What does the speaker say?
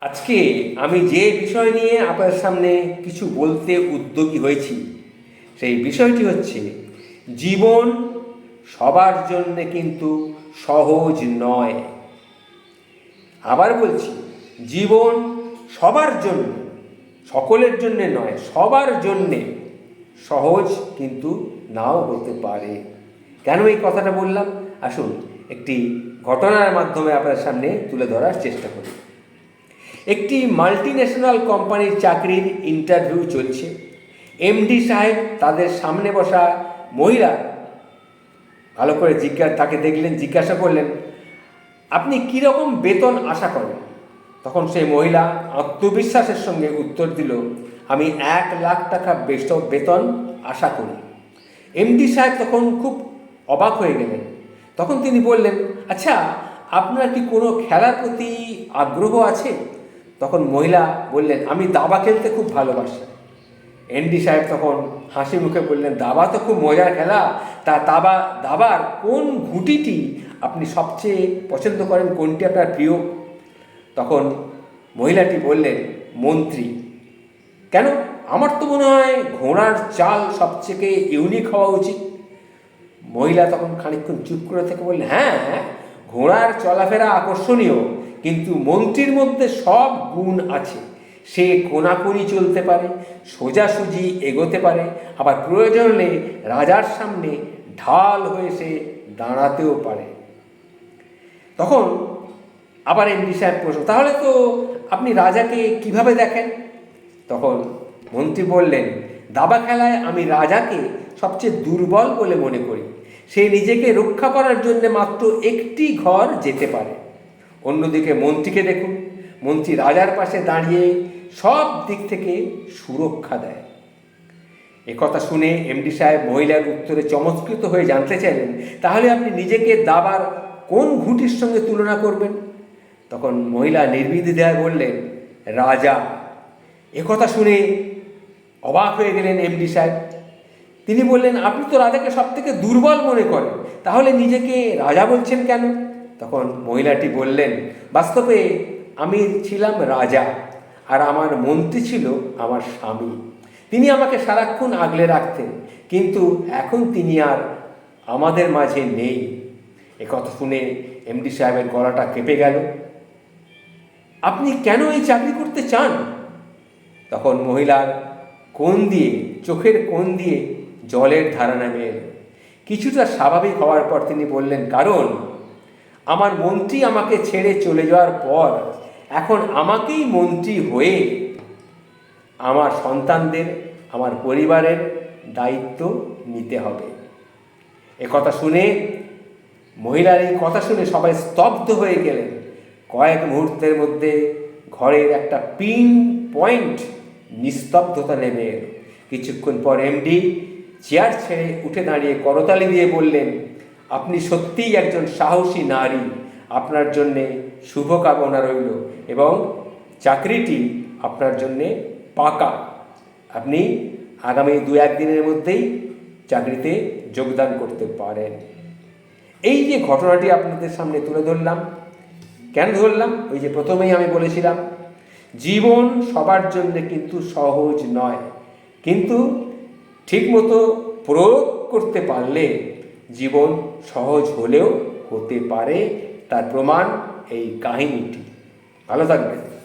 আজকে আমি যে বিষয় নিয়ে আপনার সামনে কিছু বলতে উদ্যোগী হয়েছি, সেই বিষয়টি হচ্ছে, জীবন সবার জন্যে কিন্তু সহজ নয়। আবার বলছি, জীবন সবার জন্য, সকলের জন্যে নয়, সবার জন্যে সহজ কিন্তু নাও হতে পারে। কেন এই কথাটা বললাম? আসুন, একটি ঘটনার মাধ্যমে আপনার সামনে তুলে ধরার চেষ্টা করি। একটি মাল্টি ন্যাশনাল কোম্পানির চাকরির ইন্টারভিউ চলছে। এমডি সাহেব তাদের সামনে বসা মহিলা ভালো করে জিজ্ঞাসা তাকে দেখলেন, জিজ্ঞাসা করলেন, আপনি কীরকম বেতন আশা করেন? তখন সেই মহিলা আত্মবিশ্বাসের সঙ্গে উত্তর দিল, আমি এক লাখ টাকা বেশ- বেতন আশা করি। এমডি সাহেব তখন খুব অবাক হয়ে গেলেন। তখন তিনি বললেন আচ্ছা আপনার কি কোনো খেলার প্রতি আগ্রহ আছে? তখন মহিলা বললেন, আমি দাবা খেলতে খুব ভালোবাসি। এনডি সাহেব তখন হাসি মুখে বললেন, দাবা তো খুব মজার খেলা। তা দাবা, দাবার কোন ঘুঁটিটি আপনি সবচেয়ে পছন্দ করেন? কোনটি আপনার প্রিয়? তখন মহিলাটি বললেন, মন্ত্রী, কেন? আমার তো মনে হয় ঘোড়ার চাল সবথেকে ইউনিক হওয়া উচিত। মহিলা তখন খানিকক্ষণ চুপ করে থেকে বললেন হ্যাঁ ঘোড়ার চলাফেরা আকর্ষণীয়। কিন্তু মন্ত্রীর মধ্যে সব গুণ আছে। সে কোনাকুনি চলতে পারে, সোজাসুজি এগোতে পারে, আবার প্রয়োজন হলে রাজার সামনে ঢাল হয়ে সে দাঁড়াতেও পারে। তখন আবার এমডি সাহেব প্রশ্ন, তাহলে তো আপনি রাজাকে কীভাবে দেখেন? তখন মন্ত্রী বললেন, দাবা খেলায় আমি রাজাকে সবচেয়ে দুর্বল বলে মনে করি। সে নিজেকে রক্ষা করার জন্য মাত্র একটি ঘর যেতে পারে। অন্যদিকে মন্ত্রীকে দেখুন। মন্ত্রী রাজার পাশে দাঁড়িয়ে সব দিক থেকে সুরক্ষা দেয়। একথা শুনে এমডি সাহেব মহিলার উত্তরে চমৎকৃত হয়ে জানতে চাইলেন, তাহলে আপনি নিজেকে দাবার কোন ঘুঁটির সঙ্গে তুলনা করবেন? তখন মহিলা নির্বিধি নির্বিধিদায় বললেন, রাজা। একথা শুনে অবাক হয়ে গেলেন এমডি সাহেব। তিনি বললেন, আপনি তো রাজাকে সব থেকে দুর্বল মনে করেন, তাহলে নিজেকে রাজা বলছেন কেন? তখন মহিলাটি বললেন, বাস্তবে আমি ছিলাম রাজা আর আমার মন্ত্রী ছিল আমার স্বামী। তিনি আমাকে সারাক্ষণ আগলে রাখতেন, কিন্তু এখন তিনি আর আমাদের মাঝে নেই। একথা শুনে এমডি সাহেবের গলাটা কেঁপে গেল। আপনি কেন এই চাকরি করতে চান? তখন মহিলার কোন দিয়ে, চোখের কোন দিয়ে জলের ধারা নেমে কিছুটা স্বাভাবিক হওয়ার পর তিনি বললেন, কারণ আমার মন্ত্রী আমাকে ছেড়ে চলে যাওয়ার পর এখন আমাকেই মন্ত্রী হয়ে আমার সন্তানদের, আমার পরিবারের দায়িত্ব নিতে হবে। কথা শুনে মহিলার এই কথা শুনে সবাই স্তব্ধ হয়ে গেলেন। কয়েক মুহূর্তের মধ্যে ঘরের একটা পিন পয়েন্ট নিস্তব্ধতা নেমে কিছুক্ষণ পর এমডি চেয়ার ছেড়ে উঠে দাঁড়িয়ে করতালি দিয়ে বললেন আপনি সত্যিই একজন সাহসী নারী। আপনার জন্যে শুভকামনা রইল এবং চাকরিটি আপনার জন্যে পাকা। আপনি আগামী দু একদিনের মধ্যেই চাকরিতে যোগদান করতে পারেন। এই যে ঘটনাটি আপনাদের সামনে তুলে ধরলাম, কেন ধরলাম? ওই যে প্রথমেই আমি বলেছিলাম, জীবন সবার জন্য কিন্তু সহজ নয়। কিন্তু ঠিকমতো প্রয়োগ করতে পারলে জীবন সহজ হলেও হতে পারে তার প্রমাণ এই কাহিনীটি। ভালো থাকবেন।